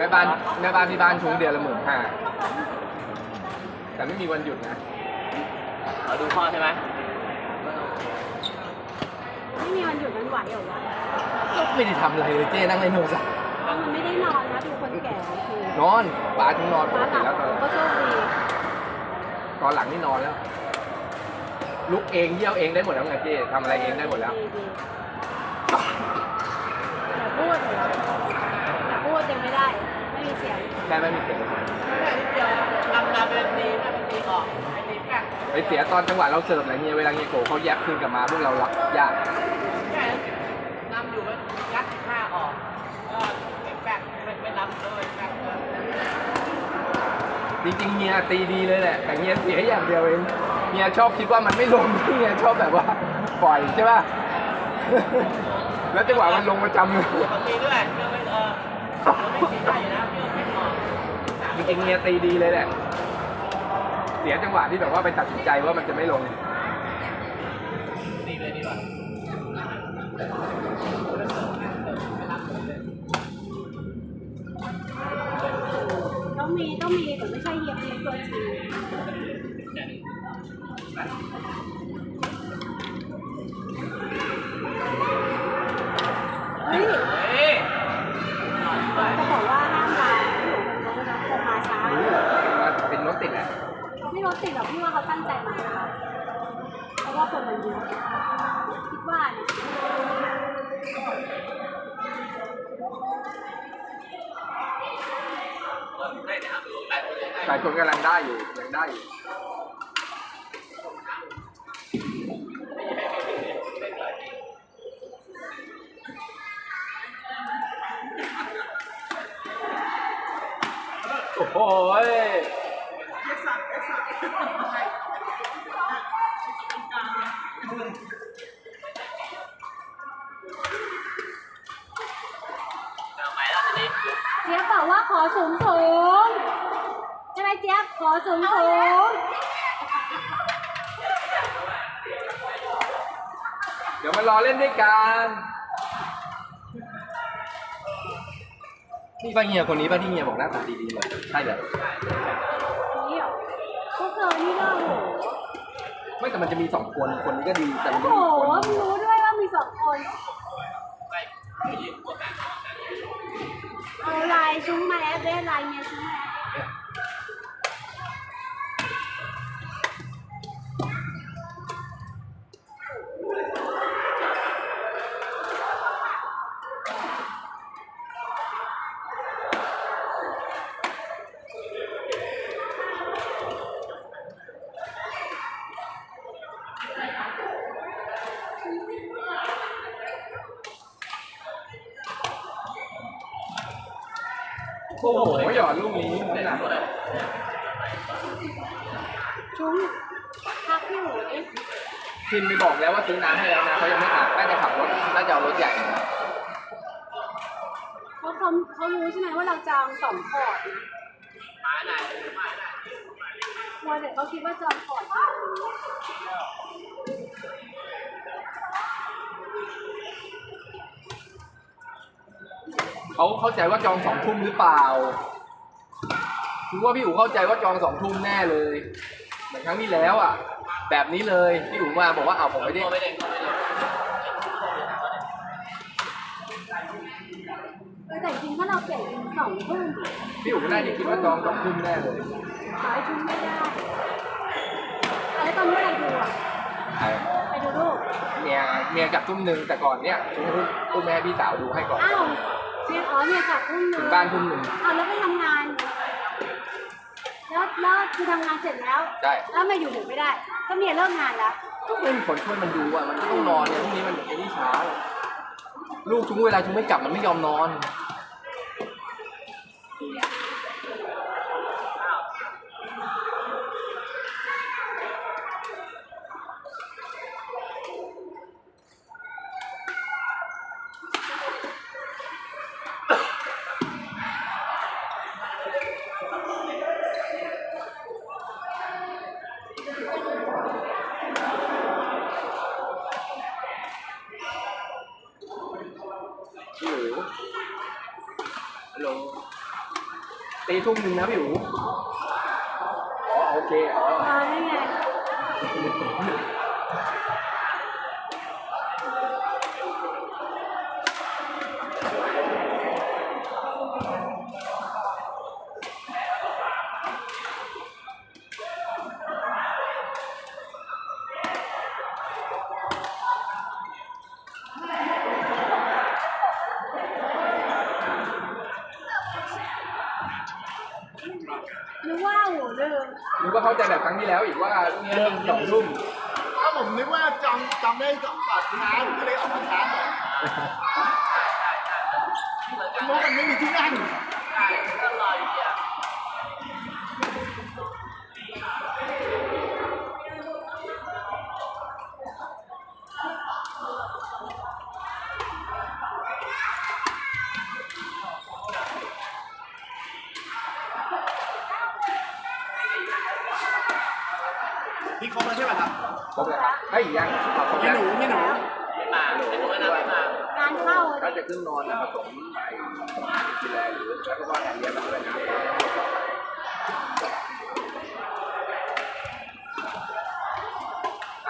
แม่บ้านแม่บ้านที่บ้านทุงเดือนละหมื่นห้าแต่ไม่มีวันหยุดนะเราดูพ่อใช่ไหมไม่มีวันหยุดมันไหวเหรอวะก็ไม่ได้ทำอะไรเลยเจ้นั่งเล่นโทรศัพท์มันไม่ได้นอนนะดูคนแก่คือนอนป้าทุงนอนปฟ้ากหติลับแล้วตอนก็โชคดีตอนหลังนี่นอนแล้ว ลุกเองเยี่ยวเองได้หมดแล้วไงเจ้ทำอะไรเองได้หมดแล้ว ดีดีอย่าพูดเหรออย่าพูดยังไม่ได้ ไม่ มีเสียงแค่ไม่มีเสียงทำงานเป็นดีทำเป็นดีก่อนไอ้ดีแก่ไปเสียตอนจังหวะเราเสิร์ฟอะไรเงี้ยเวลาเงี้ยโกเขาแยบคืนกลับมาพวกเรารับยากแก่นำอยู่ก็ยัดผ้าออกก็เก็บแบกไม่ไม่รับด้วยแบกเลยจริงๆเฮียตีดีเลยแหละ แต่เฮียเสียอย่างเดียวเองเฮียชอบคิดว่ามันไม่ลงเฮียชอบแบบว่าปล่อยใช่ป่ะแล้วจังหวะมันลงประจำเลยบางทีด้วยเพื่อไม่เออไม่สีได้อยู่ จริงๆเฮียตีดีเลยแหละ เสียจังหวะที่แบบว่าไปตัดสินใจว่ามันจะไม่ลงดีเลยดีกว่าต้องมีต้องมีแต่ไม่ใช่เฮียเป็นตัวจริงเฮ้ย เฮ้ย จะบอกว่าห้ามมาอยู่บนรถนะคงมาช้า รู้เหรอว่าเป็นรถติดแหละ ไม่รถติดหรอกพี่ว่าเขาตั้งใจมานะคะเพราะว่าคนมันเยอะคิดว่าเนี่ย หลายคนกำลังได้อยู่ยังได้อยู่โอ้โหยเอาไปแล้วทีนี้เจี๊ยบบอกว่าขอสูงสูงใช่ไหม เจี๊ยบขอสูงสูงเดี๋ยวมารอเล่นด้วยกันนี่ป้าเฮียคนนี้ป้าที่เฮียบอกหน้าตาดีๆเลยใช่เลยนี่เหรอพวกเธอนี่ก็โหไม่แต่มันจะมีสองคนคนนี้ก็ดีแต่มันโอ้จะโหมีคนมึงรู้ด้วยว่ามีสองคนไปไปยืมพวกกันเอาลายชุ้งมาแอดเดสลายเมียชุ้งมา อ้โห หยอดลูกนี้ไม่หนักชุ้งพักพี่หมูดิพิมพ์ไปบอกแล้วว่าซื้อน้ำให้แล้วนะเขายังไม่อาบน่าจะขับรถน่าจะเอารถใหญ่เพราะเขาเขารู้ใช่ไหมว่าเราจองสองพอร์ตนะม้ไหนไม้ไหนมัวแต่เขาคิดว่าจองพอร์ตเดียว เขาเข้าใจว่าจองสองทุ่มหรือเปล่าคือว่าพี่อู๋เข้าใจว่าจองสองทุ่มแน่เลยเหมือนครั้งที่แล้วอะ แบบนี้เลยพี่อู๋มาบอกว่าเอาผมไม่ได้โทรไปเด็กโทรไปเด็กเออแต่จริงๆถ้าเราเปลี่ยนเป็นสองทุ่มพี่อู๋น่าจะคิดว่าจองสองทุ่มแน่เลยขายชุ้งไม่ได้แล้วตอนเมื่อไหรดูอะใช่ไปดูรูปเมียเมียกลับทุ่มหนึ่งแต่ก่อนเนี้ยทุ่มทุ่มแม่พี่สาวดูให้ก่อนอ้าว เนี่ยอ๋อเนี่ยกลับทุ่มนึถึงงบ้านทุ่มหนึ่งอ้าวแล้วไปทำงาน แล้วแล้วคือทำงานเสร็จแล้ว ใช่แล้วมาอยู่ถึงไม่ได้ ก็เมียเลิกงานแล้ว ก็ไม่มีคนช่วยมันดูอะมันก็ต้องนอนเนี่ยพรุ่งนี้มันไอ้นี่เช้า ลูกชุ้งเวลาชุ้งไม่กลับมันไม่ยอมนอน ทุ่มหนึ่งนะพี่อู๋โอเคอ๋อนี่ไง จะแบบครั้งที่แล้วอีกว่าเนี่ยต้สองทุ่มถ้าผมนึกว่าจำจำได้จำตัดช้าผมก็เลยเอามาช้าหน่อยมันไม่มีที่นั่ง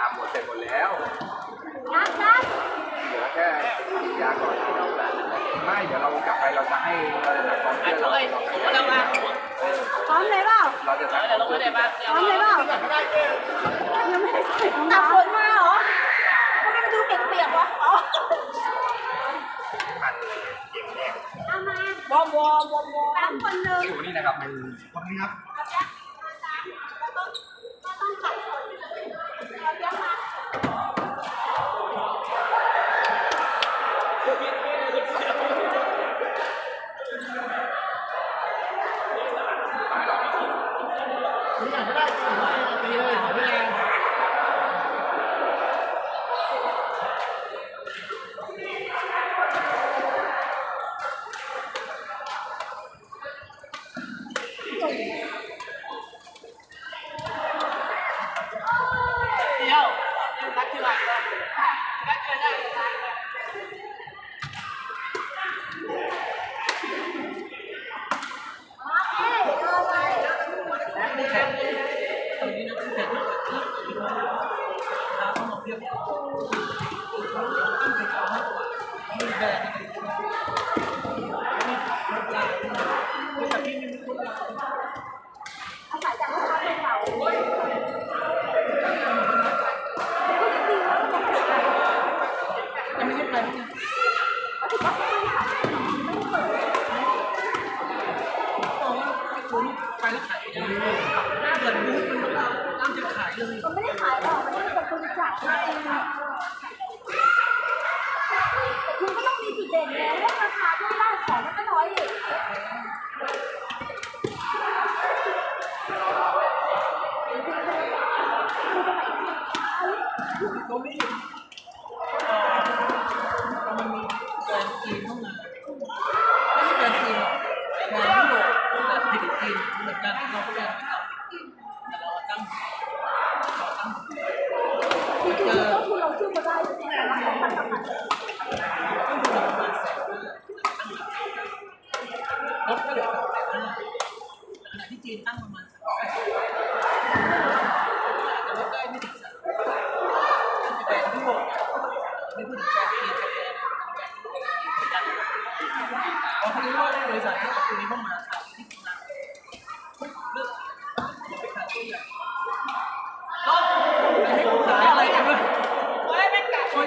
ามหมดเสร็จหมดแล้วเหลือแค่ยาก่อนไม่เดี๋ยวเรากลับไปเราจะให้เราจะทำมเอเะพร้อมเลยเปล่ะพร้อมเลยเปล่ายัด้ฝนมาเหรอทำไมมันดูเปียกๆวะอ๋อ วอมวอมวอมวอมสามคนเลย ดูนี่นะครับมัน ขอบคุณครับ Thank you.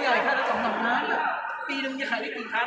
ใหญ่ขายละสองสามพันปีหนึ่งจะขายได้กี่คัน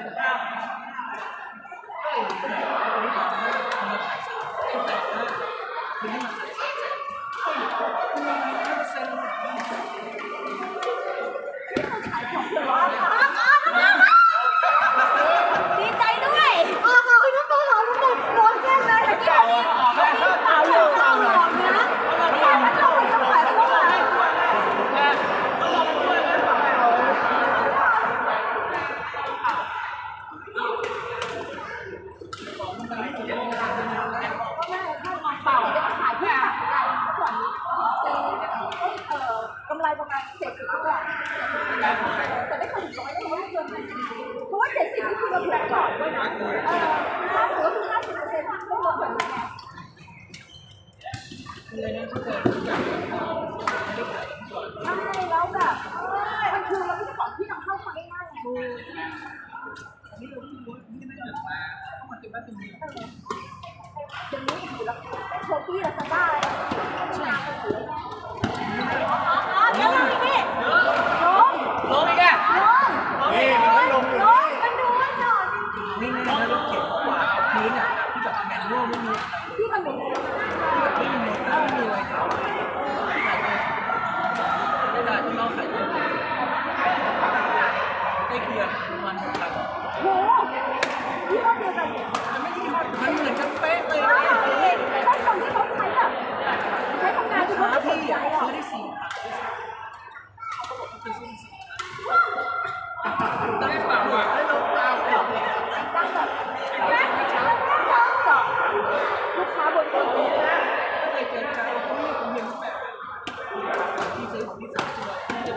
ต้องมาติดว่าเดี๋ยวนี้อยู่แล้วโชปี้ลาซาด้าอะไรใช่อ๋อเดี๋ยวเราอีกนี่ลงลงอีกอะลงนี่มันไม่ลงอยู่ลนี่งมันดูว่าหน่อยจริงนี่นี่แล้วรถเข็นกวาดพื้นอะที่แบบแมนนวลไม่มีที่มันหมุนไม่มีมอเตอร์ไม่มีอะไรเลยไม่ได้ที่นอกใส่เยใกล้เคียงมันเหมือนกัน โหที่องเดียวกันเนี่ยมันเหมือนกันเป๊ะเลยใช่นะใช่คนที่เขาใช้แบบใช้ทำงานที่เขาขาไม่สนพี่ใจอะ ซื้อได้สี่ได้เปล่าอะได้ลงเปล่าตั้งแบบแม่เจาะลูกค้าบนรถเลยนะเคยเจอกันเขาไม่ผมเห็นแบบที่ซื้อของที่สามตัวที่จะ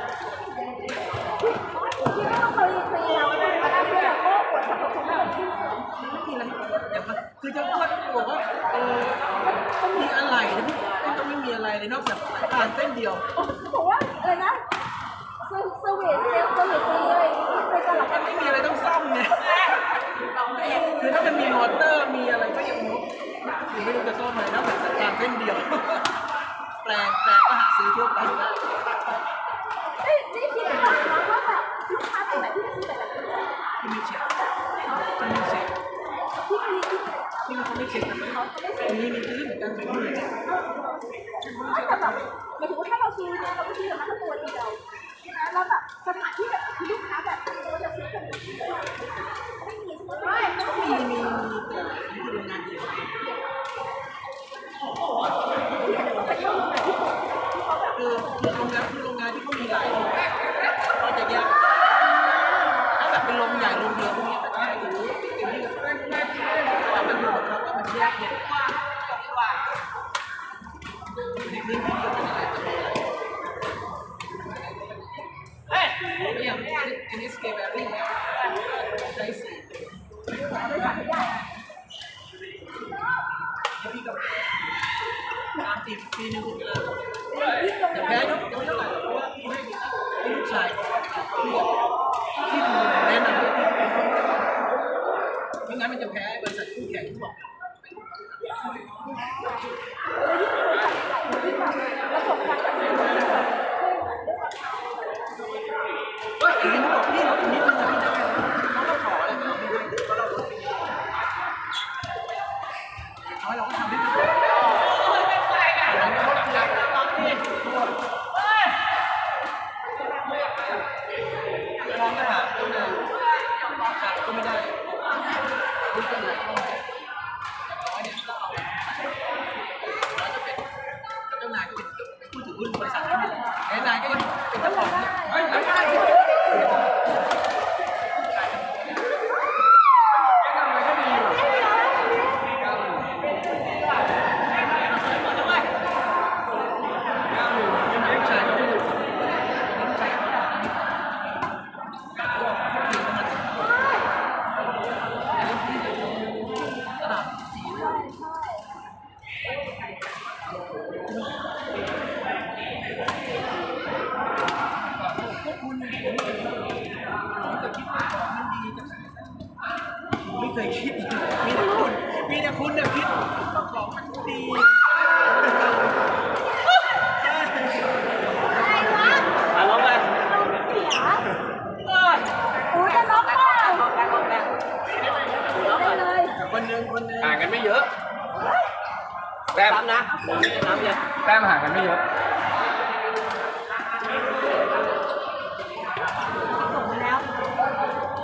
ที่ไม่ต้องเคยเคยเราได้มาได้เพื่อแบบโอ้ปวดสรรพคุณแบบที่สุด ไม่มีอะไรแต่มันคือจะพูดบอก ว่าเออมันมีอะไรนะไม่ต้องไม่มีอะไรเลยนอกจากสายพานเส้นเดียวบอกว่าอะไรนะเซอร์เซอร์เวสเซลเซอร์เวสตีอะไรเป็นตลาดมันไม่มีอะไรต้องซ่อมเนี่ยคือถ้ามันมีมอเตอร์มีอะไรก็ยังรู้คือไม่รู้จะซ่อมอะไรนอกจากสายพานเส้นเดียว แปลงแปลงก็หาซื้อทั่วไปได้เฮ้ยนี่คิดไม่ออกนะว่าแบบลูกค้าแบบไหนที่จะซื้อแบบแบบนี้ที่มีเช็คที่มีเช็ค ที่มีที่ที่มันเขาไม่เช็คมีมีซื้นเหมือนกันเป็นหมื่นแต่แบบหมายถึงว่าถ้าเราซื้อเนี่ยเราก็ซื้อมาแค่ตัวเดียวนะแล้วแบบสถานที่แบบลูกค้าแบบเราจะซื้อกันไม่มีไมีมีแต่ที่คือโรงงานเดียว ไปเข้าโรงงานที่เขาแบบ คือคือโรงงานคือโรงงานที่เขามีหลายโรงก็จะแยกถ้าแบบเป็นโรงใหญ่โรงเดียวพวกนี้มันง่ายถือเป็นที่ความมันอยู่ของเขาว่ามันแยกเด็ดกว่าในพื้นที่เดียวกันอะไรจะมีอะไรเฮ้ยอย่างอันนี้สเกลแบบนี้ใช้สี พี่กับตามตีปีหนึ่งเลยแต่แพ้ก็ไม่เท่าไหร่เพราะว่าพี่ให้ลูกชายพี่ที่แนะนำให้พี่ไม่งั้นมันจะแพ้บริษัทคู่แข่งที่บอกบบการตัดสินใจเฮ้ยอย่างนี้เขาบอกพี่เราคนนี้ทำงานไม่ได้เขาก็ขออะไรก็เอาไม่ได้เพราะเราคนนี้น้อยเราก็ทำได้ ล ไม่เคยคิด มีแต่คุณ มีแต่คุณเนี่ยคิดว่าของมันดีอะไรวะอะลองไปเสียโอ้ยจะล็อกเปล่าได้เลยคนหนึ่งคนหนึ่งห่างกันไม่เยอะ แต้มซ้ำนะน้ำเยอะแต้มห่างกันไม่เยอะเ